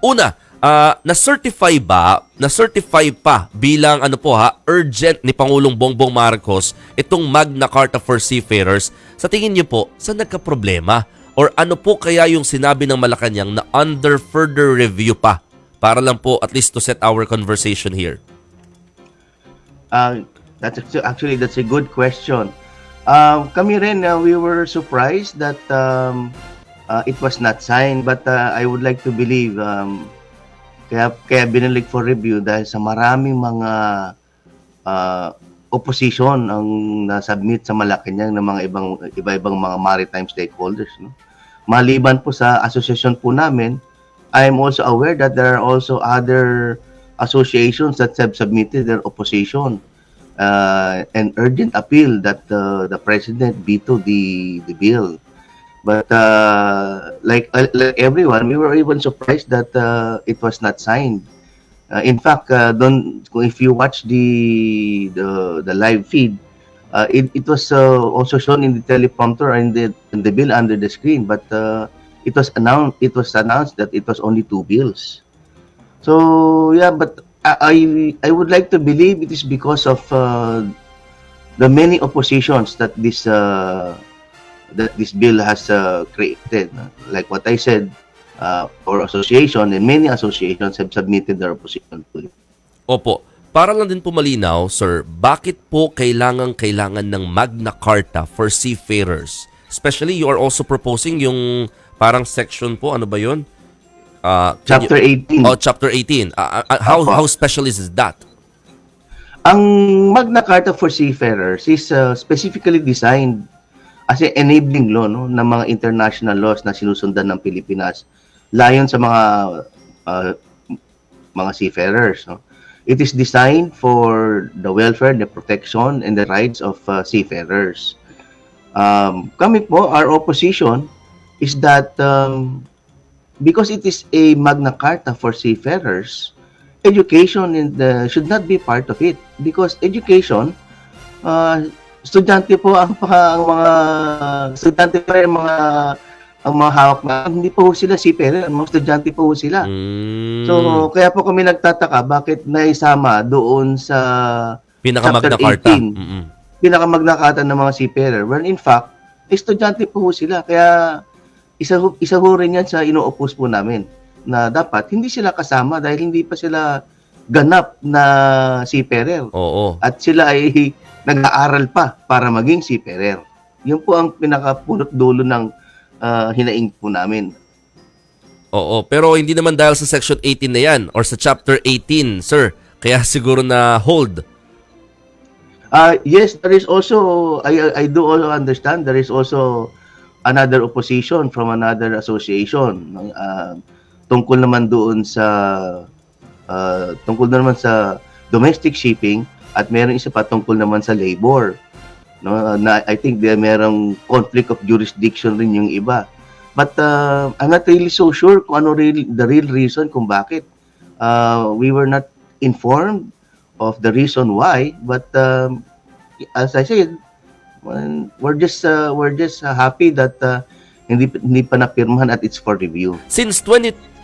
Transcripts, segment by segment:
Una, ah, na-certify ba, na-certify pa bilang ano po ha, urgent ni Pangulong Bongbong Marcos itong Magna Carta for Seafarers? Sa tingin niyo po, saan nagka-problema? Or ano po kaya yung sinabi ng Malacanang na under further review pa? Para lang po at least to set our conversation here. Uh, that's actu- actually that's a good question. Uh, kami rin, uh, we were surprised that um, uh, it was not signed, but uh, I would like to believe um, kaya kaya binalik for review dahil sa maraming mga uh, opposition ang na-submit sa Malacanang ng mga ibang iba-ibang mga maritime stakeholders, no. Maliban po sa association po namin, I am also aware that there are also other associations that have submitted their opposition uh, an urgent appeal that uh, the president veto the the bill. But uh, like uh, like everyone, we were even surprised that uh, it was not signed. Uh, in fact, uh, don't if you watch the the, the live feed, uh, it, it was uh, also shown in the teleprompter and the in the bill under the screen. But uh, it was announced it was announced that it was only two bills. So yeah, but I I would like to believe it is because of uh, the many oppositions that this uh, that this bill has uh, created. Like what I said, uh, our association and many associations have submitted their opposition to it. Opo. Para lang din po malinaw, sir, bakit po kailangan kailangan ng Magna Carta for seafarers? Especially you are also proposing yung parang section po, ano ba 'yon? Uh, Chapter you- 18. Oh, chapter 18. Uh, uh, how Opo. how special is that? Ang Magna Carta for Seafarers is uh, specifically designed as enabling law no, ng mga international laws na sinusundan ng Pilipinas layon sa mga uh, mga seafarers. No? It is designed for the welfare, the protection, and the rights of uh, seafarers. Um, kami po, our opposition is that um, because it is a Magna Carta for seafarers, education in the, should not be part of it because education uh, estudyante po ang, ang mga estudyante rin ang mga ang mga hawak na hindi po sila seafarer, ang mga estudyante po sila. Mm, So kaya po kami nagtataka bakit naisama doon sa pinaka Magna chapter Carta. 18. Mm-mm. pinakamagnakatan ng mga seafarer when in fact estudyante po sila kaya isa isa ho rin yan sa ino-oppose po namin na dapat hindi sila kasama dahil hindi pa sila ganap na seafarer Oo. at sila ay nag-aaral pa para maging seafarer. Yun po ang pinakapulot dulo ng ah, hinaing po namin. Oo, pero hindi naman dahil sa section 18 na 'yan or sa chapter 18, sir. Kaya siguro na hold. Uh, yes, there is also, I, I do also understand, there is also another opposition from another association uh, tungkol naman doon sa uh, tungkol naman sa domestic shipping at meron isa pa tungkol naman sa labor. No, na I think there merong conflict of jurisdiction rin yung iba. But uh, I'm not really so sure kung ano real, the real reason kung bakit uh, we were not informed of the reason why but um, as I said we're just uh, we're just uh, happy that uh, hindi hindi pa napirmahan at it's for review Since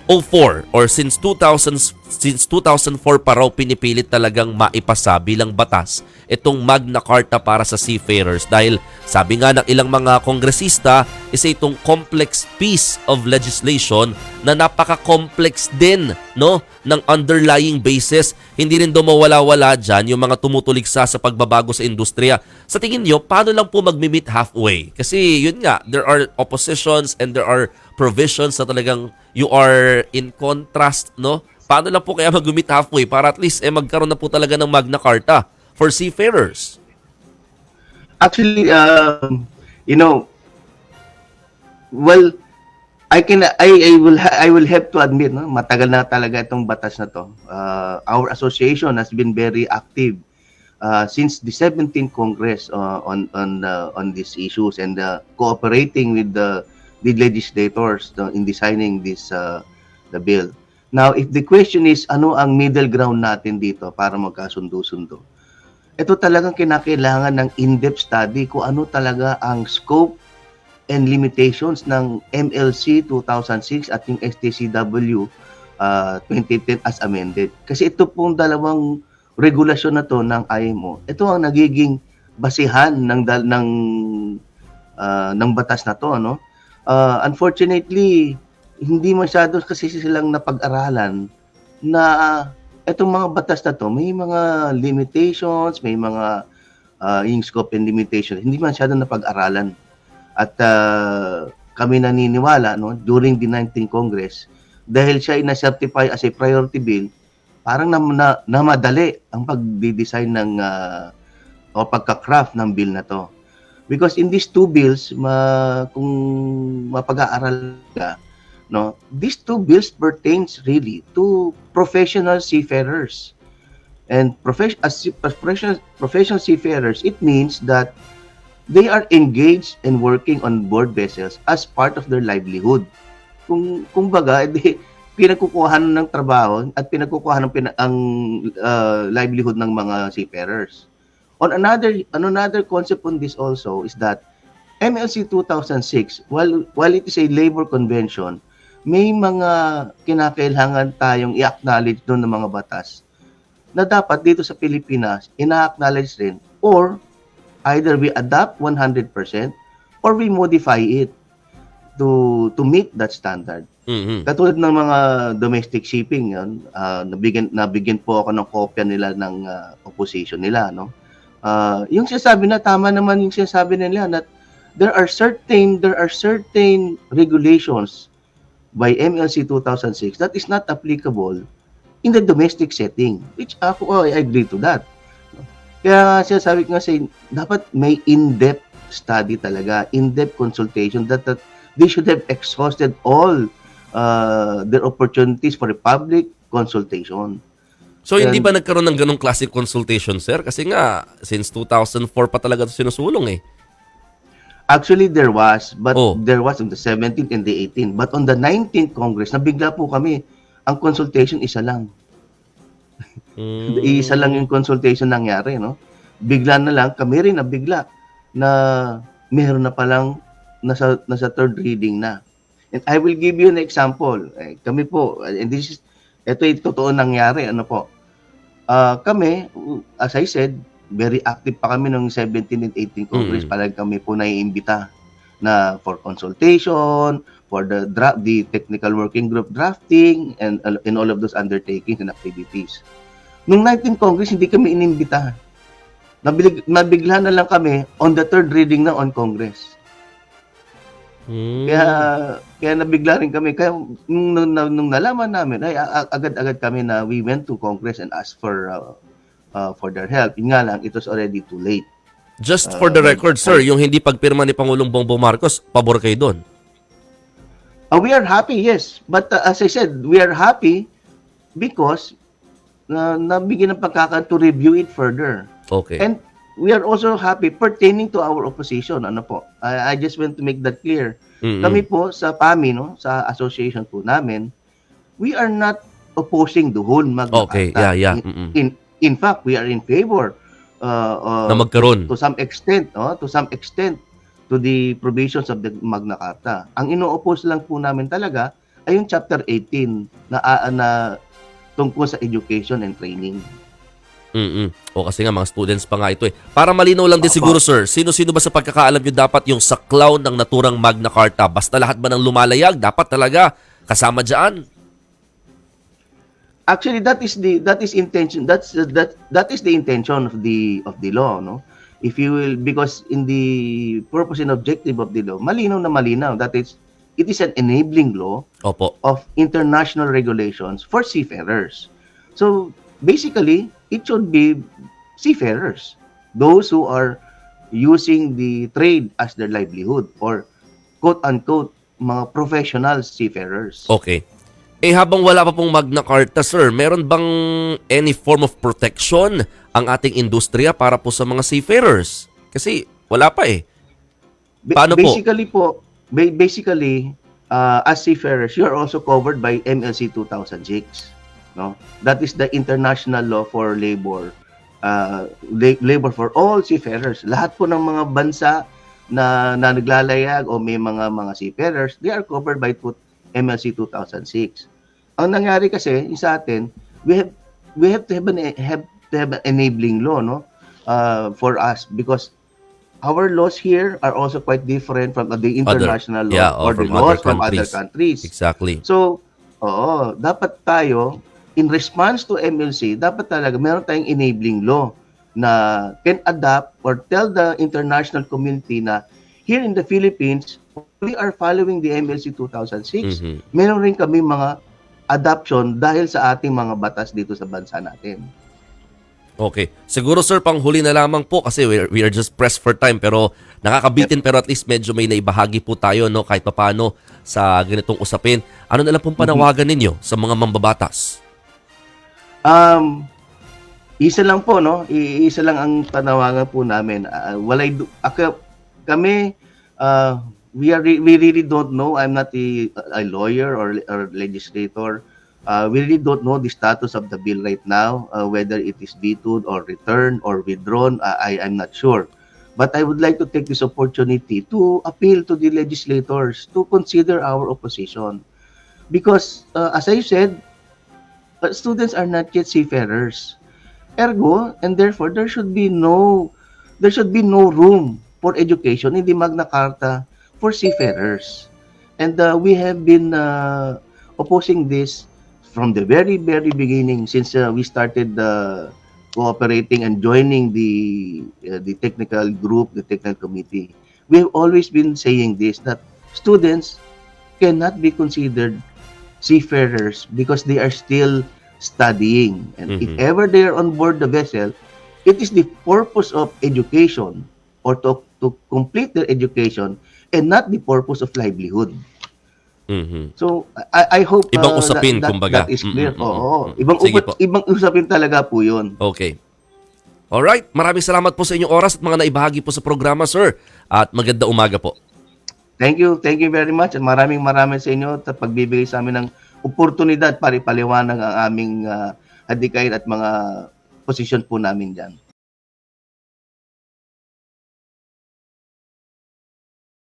2004 or since 2000 since 2004 pa raw pinipilit talagang maipasa bilang batas itong Magna Carta para sa seafarers. Dahil sabi nga ng ilang mga kongresista isa itong complex piece of legislation na napaka-complex din no ng underlying basis. Hindi rin daw mawala-wala dyan yung mga tumutuligsa sa pagbabago sa industriya. Sa tingin nyo paano lang po magmi-meet halfway? Kasi yun nga there are oppositions and there are provisions na talagang you are in contrast, no? Paano lang po kaya mag-meet halfway para at least eh, magkaroon na po talaga ng Magna Carta for seafarers? actually um, you know well I can I, I will I will have to admit no matagal na talaga itong batas na to uh, our association has been very active uh, since the 17th Congress uh, on on uh, on these issues and uh, cooperating with the the legislators uh, in designing this uh, the bill. Now, if the question is ano ang middle ground natin dito para magkasundo-sundo, ito talagang kinakailangan ng in-depth study kung ano talaga ang scope and limitations ng MLC 2006 at yung STCW uh, 2010 as amended. Kasi ito pong dalawang regulasyon na to ng IMO, ito ang nagiging basihan ng ng ah, ng batas na to, no? Ah, unfortunately, hindi masyado kasi silang napag-aralan na itong mga batas na to, may mga limitations, may mga ah, yung scope and limitation, hindi masyado napag-aralan. At ah, kami naniniwala no, during the 19th Congress, dahil siya ay na-certify as a priority bill, parang na, na, namadali ang pagdi-design ng ah, o pagka-craft ng bill na to. Because in these two bills, ma, kung mapag-aaral ka, no, these two bills pertains really to professional seafarers. And profession, as professional, professional seafarers, it means that they are engaged and working on board vessels as part of their livelihood. Kung kumbaga, edi pinagkukuhanan ng trabaho at pinagkukuhanan ng pina- ang uh, livelihood ng mga seafarers. On another on another concept on this also is that MLC 2006 while while it is a labor convention may mga kinakailangan tayong i-acknowledge doon ng mga batas na dapat dito sa Pilipinas ina-acknowledge rin or either we adapt 100% or we modify it to to meet that standard. Mhm. Katulad ng mga domestic shipping yun, ah, nabigyan nabigyan po ako ng kopya nila ng ah, opposition nila, no? Ah, yung sinasabi na tama naman yung sinasabi nila na there are certain there are certain regulations by MLC 2006 that is not applicable in the domestic setting which ako oh, I agree to that. Kaya sinasabi ko kasi dapat may in-depth study talaga, in-depth consultation that, that they should have exhausted all uh, their opportunities for a public consultation. So hindi ba nagkaroon ng ganong classic consultation, sir? Kasi nga, since 2004 pa talaga ito sinusulong eh. Actually, there was, but Oh. there was on the 17th and the 18th. But on the 19th Congress, nabigla po kami. Ang consultation, isa lang. Mm. Isa lang yung consultation nangyari, no? Bigla na lang, kami rin nabigla na meron na palang nasa, nasa third reading na. And I will give you an example. Eh, kami po, and this is, ito ay totoo nangyari, ano po. Ah, kami, as I said, very active pa kami noong 17 and 18 Congress. Mm. Parang kami po naiimbita na for consultation, for the draft, the technical working group drafting, and, and all of those undertakings and activities. Nung 19 Congress, hindi kami inimbitahan. Nabilig, nabigla na lang kami on the third reading na on Congress. Mm. Kaya kaya nabigla rin kami. Kaya nung, nung, nung nalaman namin, ay agad-agad kami na we went to Congress and asked for uh, uh, for their help. Yun nga lang, it was already too late. Just for the Uh, record, sir, yung hindi pagpirma ni Pangulong Bongbong Marcos, pabor kayo doon. Uh, we are happy, yes. But uh, as I said, we are happy because na nabigyan ng pagkakataon to review it further. Okay. And we are also happy pertaining to our opposition. Ano po? I, I just want to make that clear. Mm-mm. Kami po sa PAMI, no, sa association po namin, we are not opposing the whole Magna Okay, yeah, yeah. In, Mm-mm. in, in fact, we are in favor uh, uh, Na magkaroon. to some extent, no, to some extent to the provisions of the Magna Carta. Ang ino-oppose lang po namin talaga ay yung chapter 18 na ah, na tungkol sa education and training. Mm-mm. O kasi nga mga students pa nga ito eh. Para malinaw lang din Opo. siguro sir, sino-sino ba sa pagkakaalam nyo dapat yung saklaw ng naturang Magna Carta? Basta lahat ba ng lumalayag? Dapat talaga kasama dyan? Actually, that is the that is intention. That's that that is the intention of the of the law, no? If you will, because in the purpose and objective of the law, malinaw na malinaw that is it is an enabling law Opo. of international regulations for seafarers. So basically, it should be seafarers, those who are using the trade as their livelihood or quote unquote mga professional seafarers. Okay. Eh habang wala pa pong Magna Carta sir, meron bang any form of protection ang ating industriya para po sa mga seafarers? Kasi wala pa eh. Paano po? basically po? ba- basically, uh, as seafarers, you are also covered by MLC 2006. No? That is the international law for labor. Uh, la- labor for all seafarers. Lahat po ng mga bansa na, na naglalayag o may mga mga seafarers, they are covered by two- MLC 2006. ang nangyari kasi sa atin, we have we have to have an have to have an enabling law, no? Uh, for us because our laws here are also quite different from the international law yeah, or or the laws other from other countries. countries. Exactly. So, oo, dapat tayo, in response to MLC, dapat talaga meron tayong enabling law na can adapt or tell the international community na here in the Philippines, we are following the MLC 2006. Mhm. Meron rin kami mga adoption dahil sa ating mga batas dito sa bansa natin. Okay. Siguro sir, pang huli na lamang po kasi we are, we are just pressed for time pero nakakabitin pero at least medyo may naibahagi po tayo no kahit papaano sa ganitong usapin. Ano na lang pong panawagan ninyo sa mga mambabatas? Um, isa lang po, no? Isa lang ang panawagan po namin. Uh, walay, ako, kami, uh, we, are, re- we really don't know. I'm not a, a lawyer or, or legislator. Uh, we really don't know the status of the bill right now, uh, whether it is vetoed or returned or withdrawn. Uh, I, I'm not sure. But I would like to take this opportunity to appeal to the legislators to consider our opposition. Because, uh, as I said, students are not yet seafarers. Ergo, and therefore, there should be no there should be no room for education in the Magna Carta for seafarers. And uh, we have been uh, opposing this from the very, very beginning since uh, we started uh, cooperating and joining the uh, the technical group, the technical committee. We have always been saying this that students cannot be considered seafarers because they are still studying. And if Mhm. ever they are on board the vessel, it is the purpose of education or to, to complete their education and not the purpose of livelihood. Mhm. So, I, I hope Ibang uh, usapin, that, that, kumbaga. that is clear. Mm, mm, mm, Oo. mm. Ibang, upat- ibang usapin talaga po yun. Okay. Alright, maraming salamat po sa inyong oras at mga naibahagi po sa programa, sir. At maganda umaga po. Thank you. Thank you very much. At maraming maraming sa inyo at pagbibigay sa amin ng oportunidad para ipaliwanag ang aming uh, hadikain at mga posisyon po namin dyan.